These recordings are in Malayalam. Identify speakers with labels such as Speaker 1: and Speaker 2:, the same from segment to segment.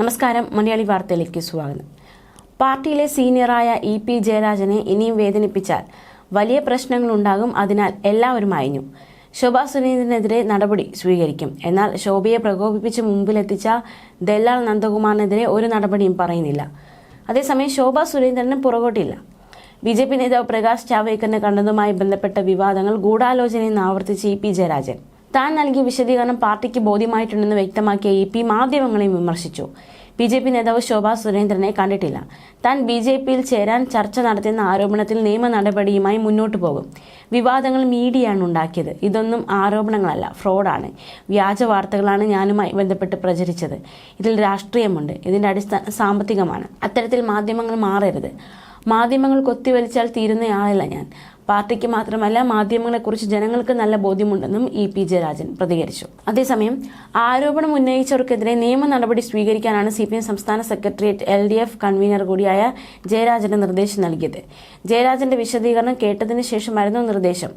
Speaker 1: നമസ്കാരം മലയാളി വാർത്തയിലേക്ക് സ്വാഗതം. പാർട്ടിയിലെ സീനിയറായ ഇ പി ജയരാജനെ ഇനിയും വേദനിപ്പിച്ചാൽ വലിയ പ്രശ്നങ്ങൾ ഉണ്ടാകും അതിനാൽ എല്ലാവരും അയഞ്ഞു. ശോഭാ സുനീന്ദ്രനെതിരെ നടപടി സ്വീകരിക്കും. എന്നാൽ ശോഭയെ പ്രകോപിപ്പിച്ച് മുമ്പിലെത്തിച്ച ദല്ലാൽ നന്ദകുമാറിനെതിരെ ഒരു നടപടിയും പറയുന്നില്ല. അതേസമയം ശോഭാ സുരേന്ദ്രന് പുറകോട്ടില്ല. ബി ജെ പി നേതാവ് പ്രകാശ് ജാവ്ദേക്കറിനെ കണ്ടതുമായി ബന്ധപ്പെട്ട വിവാദങ്ങൾ ഗൂഢാലോചനയെന്ന് ആവർത്തിച്ച് ഇ പി ജയരാജൻ. താൻ നൽകിയ വിശദീകരണം പാർട്ടിക്ക് ബോധ്യമായിട്ടുണ്ടെന്ന് വ്യക്തമാക്കിയ ഇ പി മാധ്യമങ്ങളെയും വിമർശിച്ചു. ബി ജെ പി നേതാവ് ശോഭാ സുരേന്ദ്രനെ കണ്ടിട്ടില്ല. താൻ ബി ജെ പിയിൽ ചേരാൻ ചർച്ച നടത്തിയെന്ന ആരോപണത്തിൽ നിയമ നടപടിയുമായി മുന്നോട്ടു പോകും. വിവാദങ്ങൾ മീഡിയയാണ് ഉണ്ടാക്കിയത്. ഇതൊന്നും ആരോപണങ്ങളല്ല ഫ്രോഡാണ്. വ്യാജ വാർത്തകളാണ് ഞാനുമായി ബന്ധപ്പെട്ട് പ്രചരിച്ചത്. ഇതിൽ രാഷ്ട്രീയമുണ്ട്. ഇതിന്റെ അടിസ്ഥാന സാമ്പത്തികമാണ്. അത്തരത്തിൽ മാധ്യമങ്ങൾ മാറരുത്. മാധ്യമങ്ങൾ കൊത്തിവലിച്ചാൽ തീരുന്നയാളല്ല ഞാൻ. പാർട്ടിക്ക് മാത്രമല്ല മാധ്യമങ്ങളെക്കുറിച്ച് ജനങ്ങൾക്ക് നല്ല ബോധ്യമുണ്ടെന്നും ഇ പി ജയരാജൻ പ്രതികരിച്ചു. അതേസമയം ആരോപണം ഉന്നയിച്ചവർക്കെതിരെ നിയമ നടപടി സ്വീകരിക്കാനാണ് സി സംസ്ഥാന secretariat L D F convener കൂടിയായ ജയരാജന് നിർദ്ദേശം നൽകിയത്. ജയരാജന്റെ വിശദീകരണം കേട്ടതിന് ശേഷമായിരുന്നു നിർദ്ദേശം.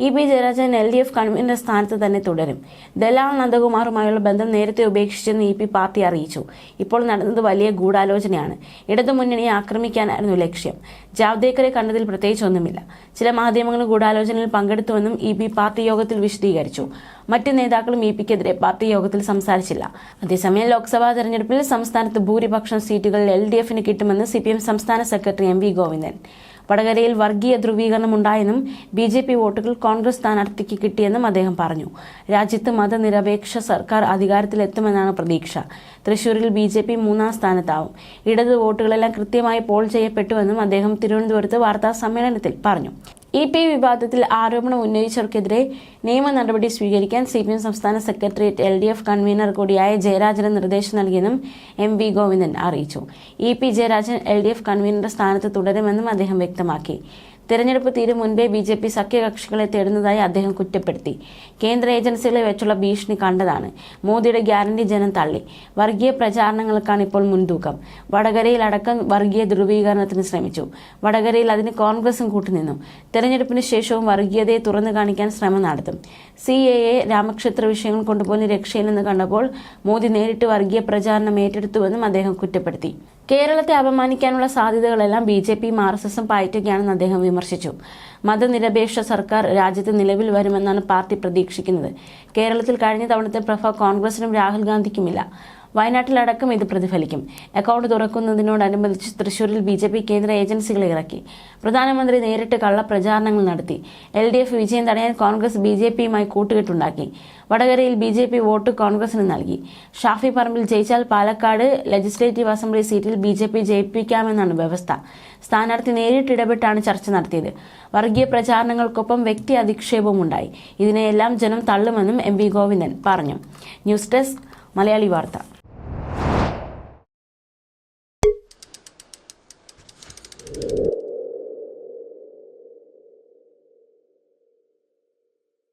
Speaker 1: E P Jayarajan L D F convener സ്ഥാനത്ത് തന്നെ തുടരും. ദലാൽ നന്ദകുമാറുമായുള്ള ബന്ധം നേരത്തെ ഉപേക്ഷിച്ചെന്ന് ഇ പി പാർട്ടി അറിയിച്ചു. ഇപ്പോൾ നടന്നത് വലിയ ഗൂഢാലോചനയാണ്. ഇടതുമുന്നണിയെ ആക്രമിക്കാനായിരുന്നു ലക്ഷ്യം. ജാവ്ദേക്കറെ കണ്ടതിൽ പ്രത്യേകിച്ചൊന്നുമില്ല ചില മാധ്യമങ്ങൾ ഗൂഢാലോചനയിൽ പങ്കെടുത്തുവെന്നും ഇ പി പാർട്ടി യോഗത്തിൽ വിശദീകരിച്ചു. മറ്റ് നേതാക്കളും ഇ പിക്കെതിരെ പാർട്ടി യോഗത്തിൽ സംസാരിച്ചില്ല. അതേസമയം ലോക്സഭാ തെരഞ്ഞെടുപ്പിൽ സംസ്ഥാനത്ത് ഭൂരിപക്ഷം സീറ്റുകളിൽ എൽ ഡി എഫിന് കിട്ടുമെന്ന് സി പി എം സംസ്ഥാന സെക്രട്ടറി എം വി ഗോവിന്ദൻ. വടകരയിൽ വർഗീയ ധ്രുവീകരണം ഉണ്ടായെന്നും ബി ജെ പി വോട്ടുകൾ കോൺഗ്രസ് സ്ഥാനാർത്ഥിക്ക് കിട്ടിയെന്നും അദ്ദേഹം പറഞ്ഞു. രാജ്യത്ത് മതനിരപേക്ഷ സർക്കാർ അധികാരത്തിലെത്തുമെന്നാണ് പ്രതീക്ഷ. തൃശൂരിൽ ബി ജെ പി മൂന്നാം സ്ഥാനത്താവും. ഇടത് വോട്ടുകളെല്ലാം കൃത്യമായി പോൾ ചെയ്യപ്പെട്ടുവെന്നും അദ്ദേഹം തിരുവനന്തപുരത്ത് വാർത്താ സമ്മേളനത്തിൽ പറഞ്ഞു. ഇ പി വിവാദത്തിൽ ആരോപണം ഉന്നയിച്ചവർക്കെതിരെ നിയമ നടപടി സ്വീകരിക്കാൻ സി പി എം സംസ്ഥാന secretariat L D F convener കൂടിയായ ജയരാജന് നിർദ്ദേശം നൽകിയെന്നും എം വി ഗോവിന്ദൻ അറിയിച്ചു. E P Jayarajan L D F കൺവീനറുടെ സ്ഥാനത്ത് തുടരുമെന്നും അദ്ദേഹം വ്യക്തമാക്കി. തെരഞ്ഞെടുപ്പ് തീരും മുൻപേ ബി ജെ പി സഖ്യകക്ഷികളെ തേടുന്നതായി അദ്ദേഹം കുറ്റപ്പെടുത്തി. കേന്ദ്ര ഏജൻസികളെ വെച്ചുള്ള ഭീഷണി കണ്ടതാണ്. മോദിയുടെ ഗ്യാരണ്ടി ജനം തള്ളി. വർഗീയ പ്രചാരണങ്ങൾക്കാണ് ഇപ്പോൾ മുൻതൂക്കം. വടകരയിൽ അടക്കം വർഗീയ ധ്രുവീകരണത്തിന് ശ്രമിച്ചു. വടകരയിൽ അതിന് കോൺഗ്രസും കൂട്ടുനിന്നു. തെരഞ്ഞെടുപ്പിന് ശേഷവും വർഗീയതയെ തുറന്നു കാണിക്കാൻ ശ്രമം നടത്തും. സി എ എ രാമക്ഷേത്ര വിഷയങ്ങൾ കൊണ്ടുപോകുന്ന രക്ഷയില്ലെന്ന് കണ്ടപ്പോൾ മോദി നേരിട്ട് വർഗീയ പ്രചാരണം ഏറ്റെടുത്തുവെന്നും അദ്ദേഹം കുറ്റപ്പെടുത്തി. കേരളത്തെ അപമാനിക്കാനുള്ള സാധ്യതകളെല്ലാം ബി ജെ പിയും ആർ എസ് എസും പായറ്റുകയാണെന്ന് അദ്ദേഹം വിമർശിച്ചു. മതനിരപേക്ഷ സർക്കാർ രാജ്യത്ത് നിലവിൽ വരുമെന്നാണ് പാർട്ടി പ്രതീക്ഷിക്കുന്നത്. കേരളത്തിൽ കഴിഞ്ഞ തവണത്തെ പ്രഭ കോൺഗ്രസിനും രാഹുൽ ഗാന്ധിക്കുമില്ല. വയനാട്ടിലടക്കം ഇത് പ്രതിഫലിക്കും. അക്കൗണ്ട് തുറക്കുന്നതിനോടനുബന്ധിച്ച് തൃശൂരിൽ ബി ജെ പി കേന്ദ്ര ഏജൻസികളെ ഇറക്കി. പ്രധാനമന്ത്രി നേരിട്ട് കള്ളപ്രചാരണങ്ങൾ നടത്തി. എൽ ഡി എഫ് വിജയം തടയാൻ കോൺഗ്രസ് ബി ജെ പിയുമായി കൂട്ടുകെട്ടുണ്ടാക്കി. വടകരയിൽ ബി ജെ പി വോട്ട് കോൺഗ്രസിന് നൽകി. ഷാഫി പറമ്പിൽ ജയിച്ചാൽ പാലക്കാട് ലെജിസ്ലേറ്റീവ് അസംബ്ലി സീറ്റിൽ ബി ജെ പി ജയിപ്പിക്കാമെന്നാണ് വ്യവസ്ഥ. സ്ഥാനാർത്ഥി നേരിട്ട് ഇടപെട്ടാണ് ചർച്ച നടത്തിയത്. വർഗീയ പ്രചാരണങ്ങൾക്കൊപ്പം വ്യക്തി അധിക്ഷേപവും ഉണ്ടായി ഇതിനെയെല്ലാം ജനം തള്ളുമെന്നും എം വി ഗോവിന്ദൻ പറഞ്ഞു. ന്യൂസ് ഡെസ്ക് മലയാളി വാർത്ത.